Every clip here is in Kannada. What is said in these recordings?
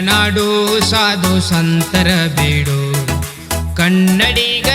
ನಾಡು ಸಾಧು ಸಂತರ ಬೀಡು. ಕನ್ನಡಿಗರಿಗೆ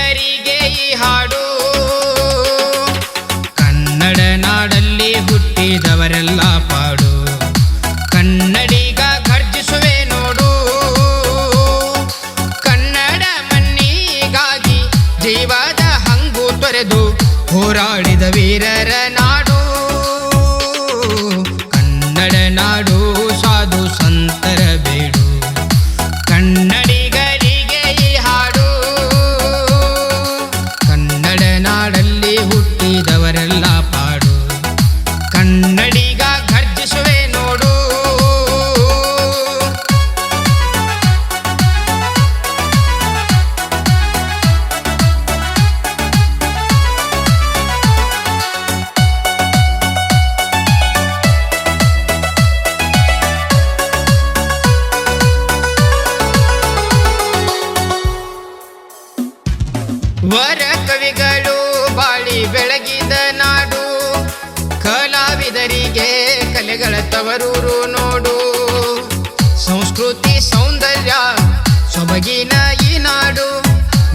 ವರ ಕವಿಗಳು ಬಾಳಿ ಬೆಳಗಿದ ನಾಡು, ಕಲಾವಿದರಿಗೆ ಕಲೆಗಳ ತವರೂರು ನೋಡು. ಸಂಸ್ಕೃತಿ ಸೌಂದರ್ಯ ಸೊಬಗಿನ ಈ ನಾಡು,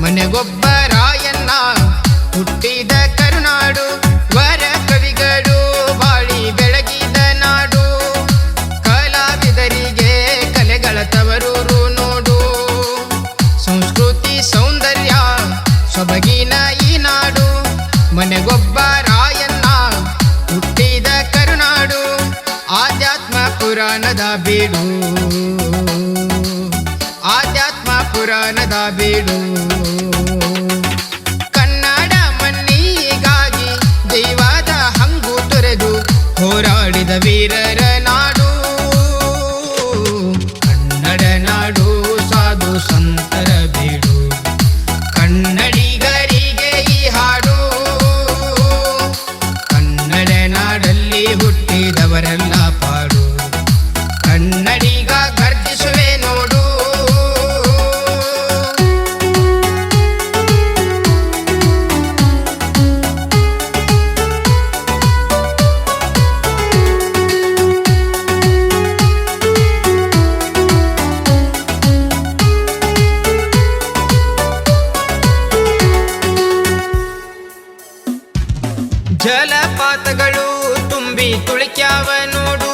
ಮನೆಗೊಬ್ಬ ರಾಯಣ್ಣ ಹುಟ್ಟಿದ ಕರುನಾಡು. ವರ ಕವಿಗಳು ಬಾಳಿ ಬೆಳಗಿದ ನಾಡು, ಕಲಾವಿದರಿಗೆ ಕಲೆಗಳ ತವರೂರು ನೋಡು. ಸಂಸ್ಕೃತಿ ಸೌಂದರ್ಯ ಸೊಬಗಿನ ಈ ನಾಡು ಮನೆಗೊಬ್ಬ ರಾಯಣ್ಣ ಹುಟ್ಟಿದ ಕರುನಾಡು ಆಧ್ಯಾತ್ಮ ಪುರಾಣದ ಬೀಡು. ಆಧ್ಯಾತ್ಮ ಪುರಾಣದ ಬೀಡು. ಜಲಪಾತಗಳು ತುಂಬಿ ತುಳಿಕ್ಯಾವ ನೋಡು,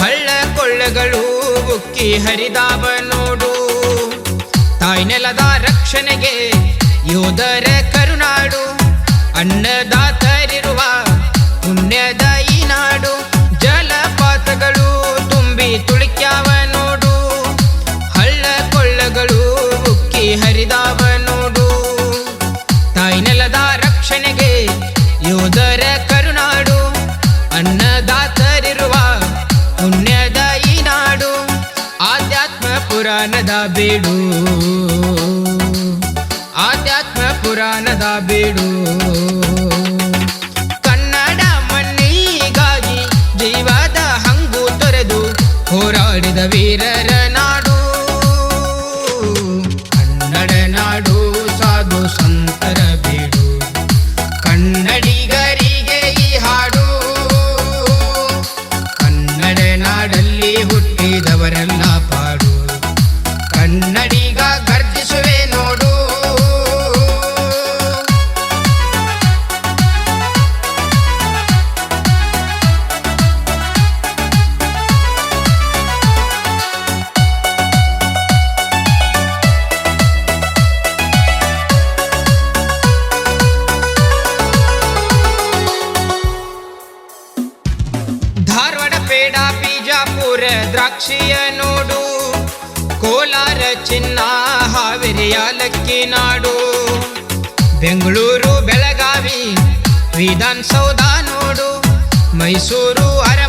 ಹಳ್ಳ ಕೊಳ್ಳಗಳು ಉಕ್ಕಿ ಹರಿದಾವ ನೋಡು. ತಾಯಿ ನೆಲದ ರಕ್ಷಣೆಗೆ ಯೋಧರ ಕರುನಾಡು ಅನ್ನದಾತರಿರುವ ಯೋಧರ ಕರುನಾಡು ಅನ್ನದಾತರಿರುವ ಪುಣ್ಯದ ಈ ನಾಡು ಆಧ್ಯಾತ್ಮ ಪುರಾಣದ ಬೇಡು. ಆಧ್ಯಾತ್ಮ ಪುರಾಣದ ಬೀಡು. ಧಾರವಾಡ ಪೇಡ ಬಿಜಾಪುರ ದ್ರಾಕ್ಷಿಯ ನೋಡು, ಕೋಲಾರ ಚಿನ್ನ ಹಾವೇರಿಯ ಲಕ್ಕಿ ನಾಡು. ಬೆಂಗಳೂರು ಬೆಳಗಾವಿ ವಿಧಾನಸೌಧ ನೋಡು, ಮೈಸೂರು ಅರಮನೆ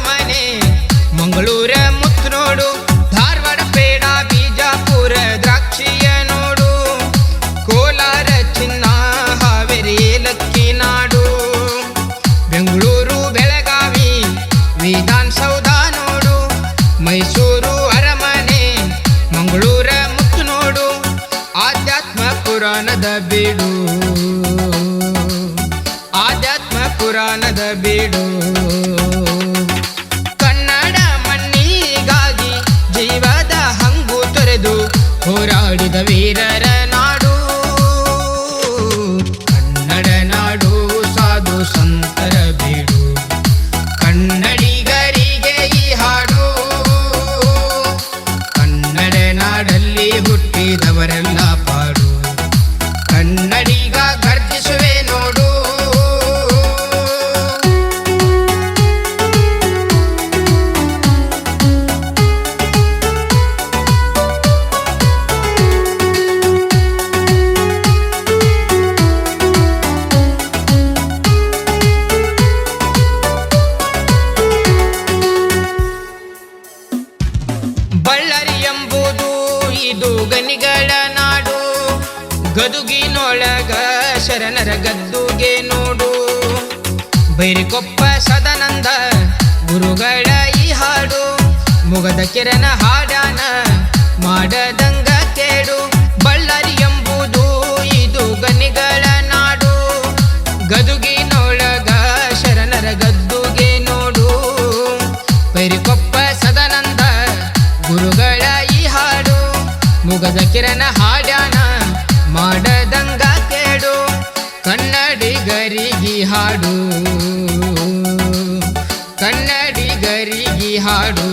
ಇದು ಗನಿಗಳ ನಾಡು. ಗದುಗಿನೊಳಗ ಶರಣರ ಗದ್ದುಗೆ ನೋಡು. ಬೈರಿಕೊಪ್ಪ ಸದಾನಂದ ಗುರುಗಳ ಈ ಹಾಡು. ಮುಗದ ಕಿರಣ ಹಾಡಾನ ಮಾಡದಂಗ ಕೇಡು. ಬಳ್ಳಾರಿ ಮುಗದ ಕಿರಣ ಹಾಡ್ಯಾನ ಮಾಡದಂಗ ಕೇಡು ಕನ್ನಡಿಗರಿಗೆ ಹಾಡು. ಕನ್ನಡಿಗರಿಗೆ ಹಾಡು.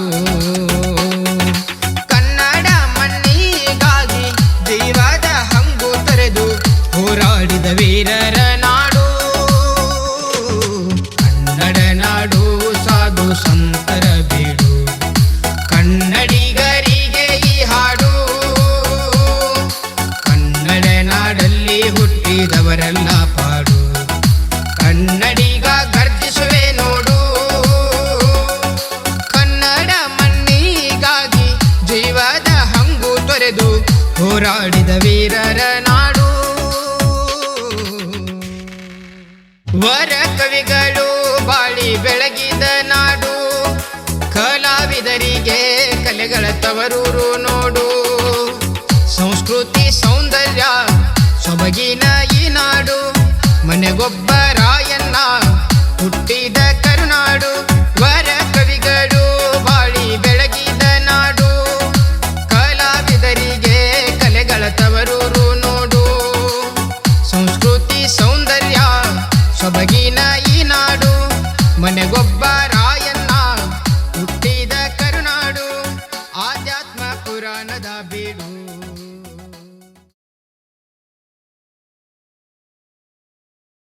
ಹುಟ್ಟಿದವರೆಲ್ಲ ಪಾಡು. ಕನ್ನಡಿಗ ಗರ್ಜಿಸುವೆ ನೋಡು. ಕನ್ನಡ ಮಣ್ಣಿಗಾಗಿ ಜೀವದ ಹಂಗು ತೊರೆದು ಹೋರಾಡಿದ ವೀರರ ನಾಡು. ವರ ಕವಿಗಳು ಬಾಳಿ ಬೆಳಗಿದ ನಾಡು. ಕಲಾವಿದರಿಗೆ ಕಲೆಗಳ ತವರೂರು ಮನೆಗೊಬ್ಬ ರಾಯಣ್ಣ ಹುಟ್ಟಿದ ಕರುನಾಡು, ವರ ಕವಿಗಳು ಬಾಳಿ ಬೆಳಗಿದ ನಾಡು. ಕಲಾವಿದರಿಗೆ ಕಲೆಗಳ ತವರೂರು ನೋಡು. ಸಂಸ್ಕೃತಿ ಸೌಂದರ್ಯ